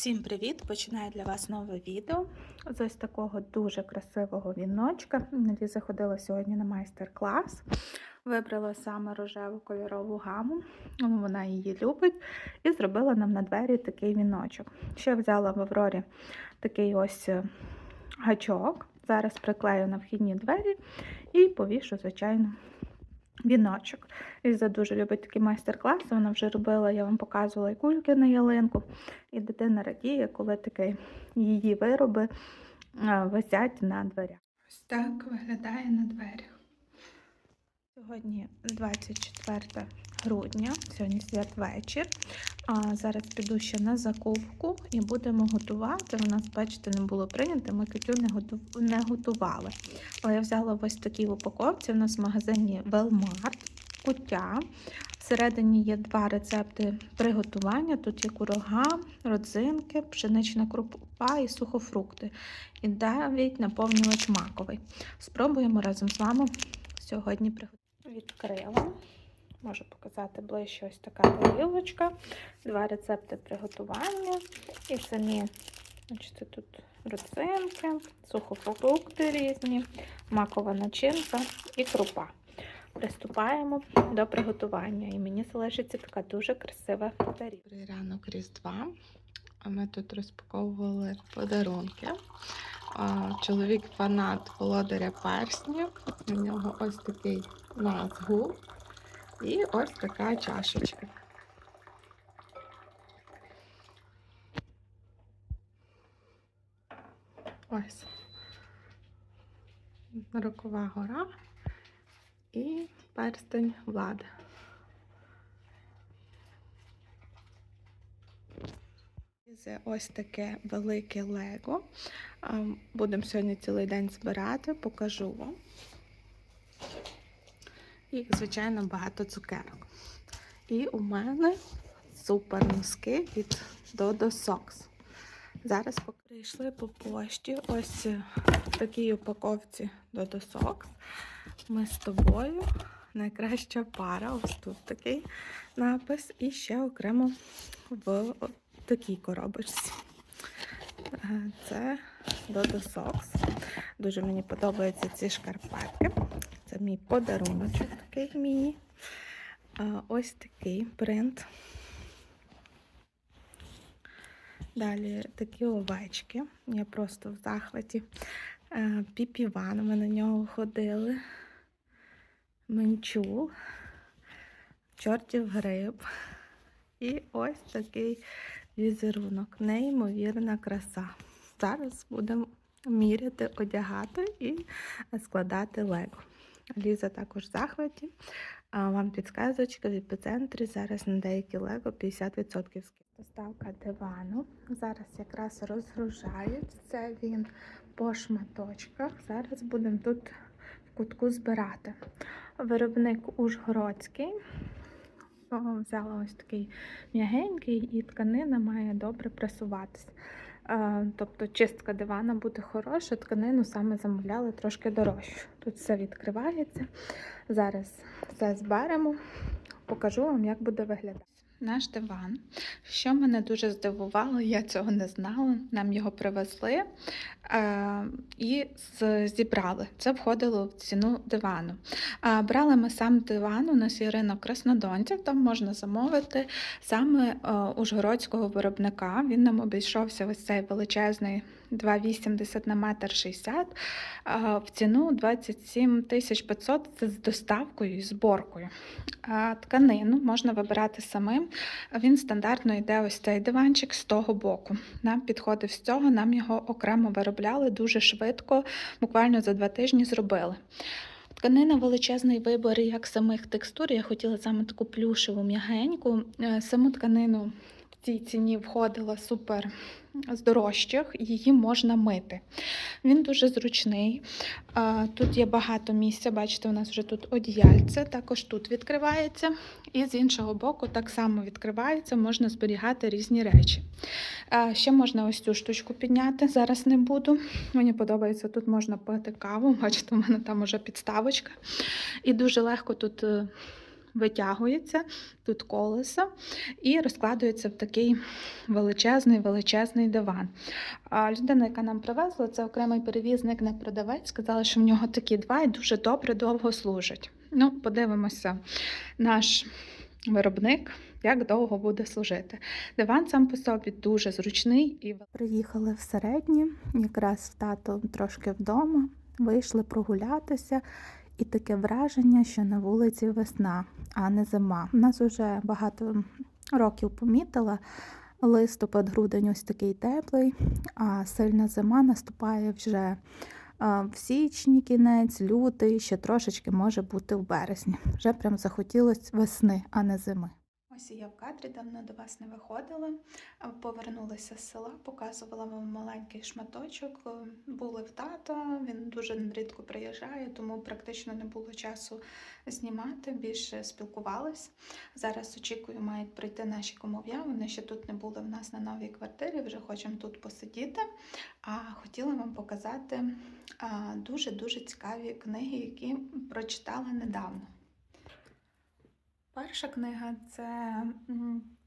Всім привіт! Починаю для вас нове відео з ось такого дуже красивого віночка. Ліза ходила сьогодні на майстер-клас. Вибрала саме рожеву кольорову гаму, вона її любить, і зробила нам на двері такий віночок. Ще взяла в Аврорі такий ось е, гачок. Зараз приклею на вхідні двері і повішу, звичайно, віночок. Ліза дуже любить такі майстер-класи. Вона вже робила, я вам показувала і кульки на ялинку. І дитина радіє, коли такі її вироби висять на дверях. Ось так виглядає на дверях. Сьогодні 24 грудня, сьогодні святвечір. А зараз піду ще на закупку і будемо готувати. У нас, бачите, не було прийнято, ми китю не, готували. Але я взяла ось такі упаковці. У нас в магазині Велмарт, куття. Всередині є два рецепти приготування. Тут є курага, родзинки, пшенична крупа і сухофрукти. І навіть наповнювач маковий. Спробуємо разом з вами сьогодні приготувати. Відкрила. Можу показати ближче ось така тарілочка. Два рецепти приготування. І самі, значить, тут родзинки, сухофрукти різні, макова начинка і крупа. Приступаємо до приготування. І мені залишиться така дуже красива тарілка. Добрий ранок Різдва. А ми тут розпаковували подарунки. Чоловік фанат володаря перснів. У нього ось такий назгул і ось така чашечка. Ось. Рокова гора і перстень влади. Ось таке велике лего. Будемо сьогодні цілий день збирати, покажу вам. І, звичайно, багато цукерок. І у мене супер носки від Dodo Socks. Зараз прийшли по пошті. Ось в такій упаковці Dodo Socks. Ми з тобою. Найкраща пара. Ось тут такий напис. І ще окремо в такій коробочці. Е, Це Dodo Socks. Дуже мені подобаються ці шкарпетки. Це мій подаруночок такий. А, Ось такий принт. Далі такі овечки. Я просто в захваті. Е, Піпіван, ми на нього ходили. Менчул, чортів гриб. І ось такий візерунок. Неймовірна краса. Зараз будемо міряти, одягати і складати лего. Ліза також в захваті. Вам підсказочка в епіцентрі. Зараз на деякі лего 50% скидки. Доставка дивану. Зараз якраз розгружають. Це він по шматочках. Зараз будемо тут в кутку збирати. Виробник Ужгородський. Взяла ось такий м'ягенький, і тканина має добре пресуватись. Тобто чистка дивана буде хороша, тканину саме замовляли трошки дорожчу. Тут все відкривається. Зараз все зберемо, покажу вам, як буде виглядати. Наш диван. Що мене дуже здивувало, я цього не знала. Нам його привезли е, і зібрали. Це входило в ціну дивану. А, брали ми сам диван, у нас є ринок краснодонців, там можна замовити саме е, ужгородського виробника. Він нам обійшовся ось цей величезний 2,80 на метр 60, а, в ціну 27 тисяч 500 це з доставкою і зборкою. Тканину можна вибирати самим. Він стандартно йде ось цей диванчик з того боку. Нам підходив з цього, нам його окремо виробляли дуже швидко, буквально за два тижні зробили. Тканина величезний вибір як самих текстур. Я хотіла саме таку плюшеву м'ягеньку. Е, Саму тканину в цій ціні входила супер з дорожчих, її можна мити. Він дуже зручний. Тут є багато місця. Бачите, у нас вже тут одіяльце, також тут відкривається. І з іншого боку так само відкривається, можна зберігати різні речі. Ще можна ось цю штучку підняти, зараз не буду. Мені подобається, тут можна пити каву. Бачите, у мене там уже підставочка. І дуже легко тут е, витягується, тут колесо, і розкладується в такий величезний величезний диван. А людина, яка нам привезла, це окремий перевізник, не продавець. Сказала, що в нього такі два і дуже добре довго служать. Ну, подивимося, наш виробник, як довго буде служити. Диван сам по собі дуже зручний і Приїхали в середнє, якраз в тато трошки вдома, вийшли прогулятися, і таке враження, що на вулиці весна, а не зима. У нас вже багато років помітила. Листопад, грудень ось такий теплий, а сильна зима наступає вже в січні кінець, лютий, ще трошечки може бути в березні. Вже прям захотілось весни, а не зими. Ось я в кадрі давно до вас не виходила. Повернулася з села, показувала вам маленький шматочок. Е, Були в тато, він дуже рідко приїжджає, тому практично не було часу знімати, більше спілкувались. Зараз очікую, мають прийти наші кумов'я. Вони ще тут не були в нас на новій квартирі, вже хочемо тут посидіти. А хотіла вам показати дуже-дуже цікаві книги, які прочитала недавно. Перша книга це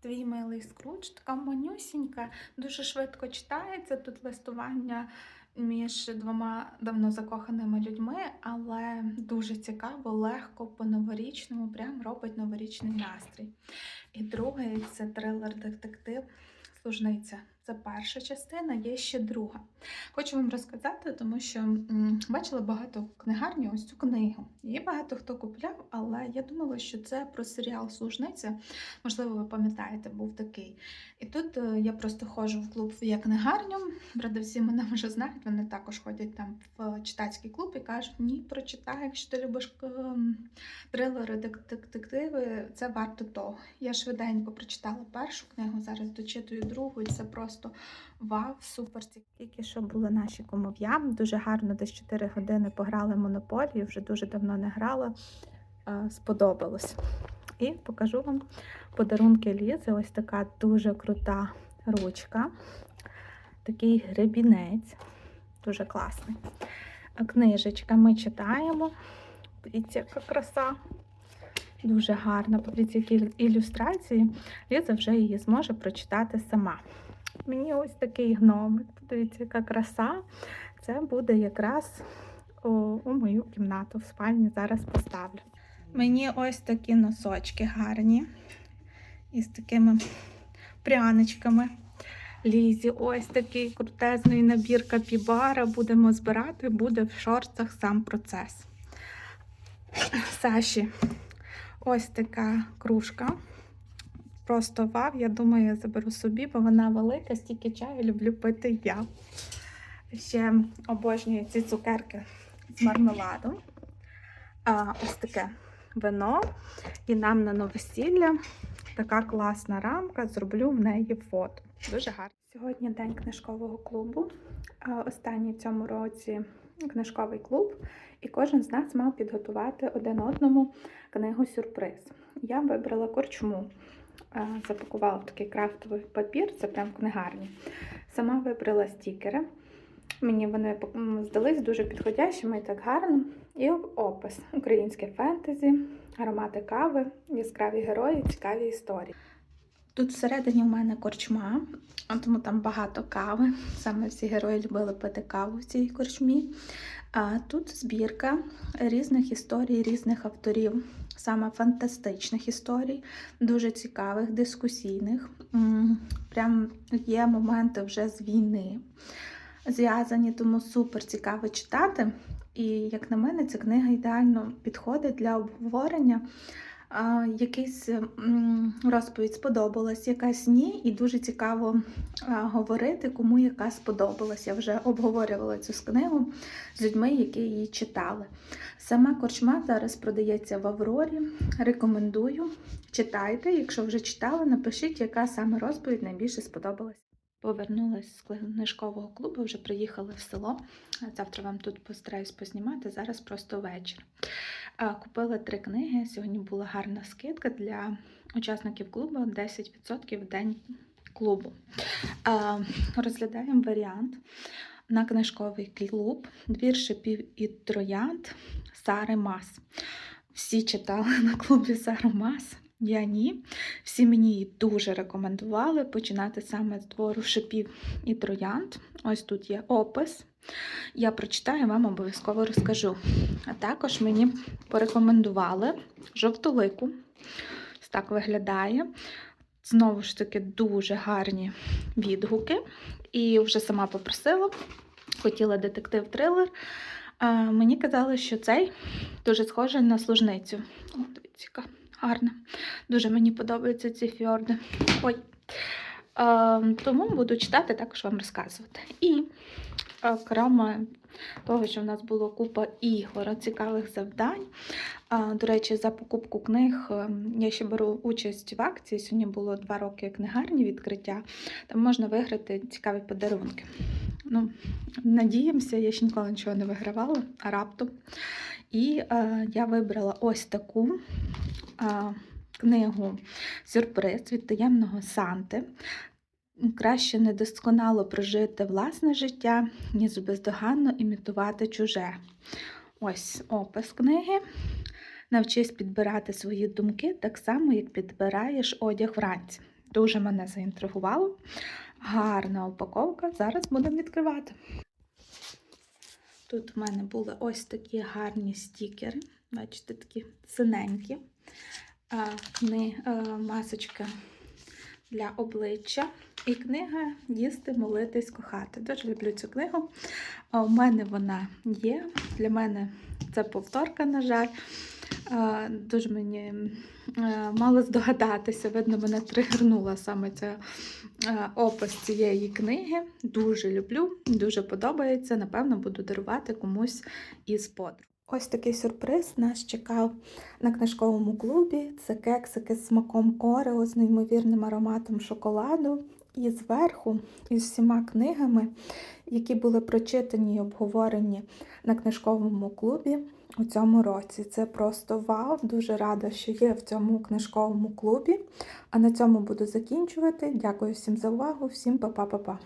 Твій милий скруч, така манюсінька, дуже швидко читається. Тут листування між двома давно закоханими людьми, але дуже цікаво, легко по-новорічному, прям робить новорічний настрій. І другий це трилер-детектив Служниця. Це перша частина, є ще друга. Хочу вам розказати, тому що бачила багато в книгарні ось цю книгу. Її багато хто купляв, але я думала, що це про серіал Служниця. Можливо, ви пам'ятаєте, був такий. І тут е, я просто ходжу в клуб «Я книгарню. Всі мене вже знають, вони також ходять там в читацький клуб і кажуть, ні, прочитай, якщо ти любиш ем, трилери, детективи, це варто того. Я швиденько прочитала першу книгу, зараз дочитую другу, і це просто вау, супер. Тільки що були наші кумов'я. Дуже гарно, десь 4 години пограли монополію, вже дуже давно не грала. Е, Сподобалось. І покажу вам подарунки Лізи. Ось така дуже крута ручка. Такий гребінець. Дуже класний. Книжечка ми читаємо. Подивіться, яка краса. Дуже гарна. Подивіться, які ілюстрації. Ліза вже її зможе прочитати сама. Мені ось такий гномик. Подивіться, яка краса. Це буде якраз у, у мою кімнату в спальні. Зараз поставлю. Мені ось такі носочки гарні. Із такими пряничками. Лізі, ось такий крутезний набір капібара. Будемо збирати, буде в шортах сам процес. Саші, ось така кружка. Просто вау, я думаю, я заберу собі, бо вона велика, стільки чаю люблю пити я. Ще обожнюю ці цукерки з мармеладом. А, ось таке вино. І нам на новосілля така класна рамка. Зроблю в неї фото. Дуже гарно. Сьогодні день книжкового клубу. Останній в цьому році книжковий клуб, і кожен з нас мав підготувати один одному книгу сюрприз. Я вибрала корчму. Запакувала такий крафтовий папір, це прям книгарні. Сама вибрала стікери. Мені вони здались дуже підходящими і так гарно. І опис: українське фентезі, аромати кави, яскраві герої, цікаві історії. Тут всередині в мене корчма, тому там багато кави. Саме всі герої любили пити каву в цій корчмі. А тут збірка різних історій, різних авторів, саме фантастичних історій, дуже цікавих, дискусійних. Прям є моменти вже з війни зв'язані, тому супер цікаво читати. І, як на мене, ця книга ідеально підходить для обговорення. Якийсь розповідь сподобалась, якась ні, і дуже цікаво говорити, кому яка сподобалась. Я вже обговорювала цю книгу з людьми, які її читали. Сама корчма зараз продається в Аврорі. Рекомендую. Читайте. Якщо вже читали, напишіть, яка саме розповідь найбільше сподобалась. Повернулася з книжкового клубу, вже приїхали в село. Завтра вам тут постараюсь познімати, зараз просто вечір. Купила три книги. Сьогодні була гарна скидка для учасників клубу 10% в день клубу. Розглядаємо варіант на книжковий клуб двір шипів і троянд Сари Мас. всі читали на клубі Саромас. Я ні. Всі мені її дуже рекомендували починати саме з твору шипів і троянд. Ось тут є опис. Я прочитаю, вам обов'язково розкажу. А також мені порекомендували жовтолику. Ось так виглядає. Знову ж таки, дуже гарні відгуки. І вже сама попросила, хотіла детектив-трилер. Мені казали, що цей дуже схожий на служницю. О, дивіться, гарна. Дуже мені подобаються ці фіорди. Ой. Е, тому буду читати, також вам розказувати. І окремо того, що в нас було купа ігор, цікавих завдань. А, До речі, за покупку книг е, я ще беру участь в акції. Сьогодні було два роки книгарні відкриття. Там можна виграти цікаві подарунки. Ну, надіємося, я ще ніколи нічого не вигравала, а раптом. І е, я вибрала ось таку е, книгу Сюрприз від таємного Санти. Краще недосконало прожити власне життя, ніж бездоганно імітувати чуже. Ось опис книги. Навчись підбирати свої думки так само, як підбираєш одяг вранці. Дуже мене заінтригувало. Гарна упаковка. Зараз будемо відкривати. Тут в мене були ось такі гарні стікери. Бачите, такі синенькі. Кни, а, масочка для обличчя. І книга Їсти, молитись, кохати. Дуже люблю цю книгу. У мене вона є. Для мене це повторка, на жаль. Дуже мені е, мало здогадатися. Видно, мене тригернула саме ця е, опис цієї книги. Дуже люблю, дуже подобається. Напевно, буду дарувати комусь із подруг. Ось такий сюрприз нас чекав на книжковому клубі. Це кексики з смаком Орео з неймовірним ароматом шоколаду. І зверху, із всіма книгами, які були прочитані і обговорені на книжковому клубі у цьому році. Це просто вау! Дуже рада, що є в цьому книжковому клубі. А на цьому буду закінчувати. Дякую всім за увагу, всім па-па-па-па.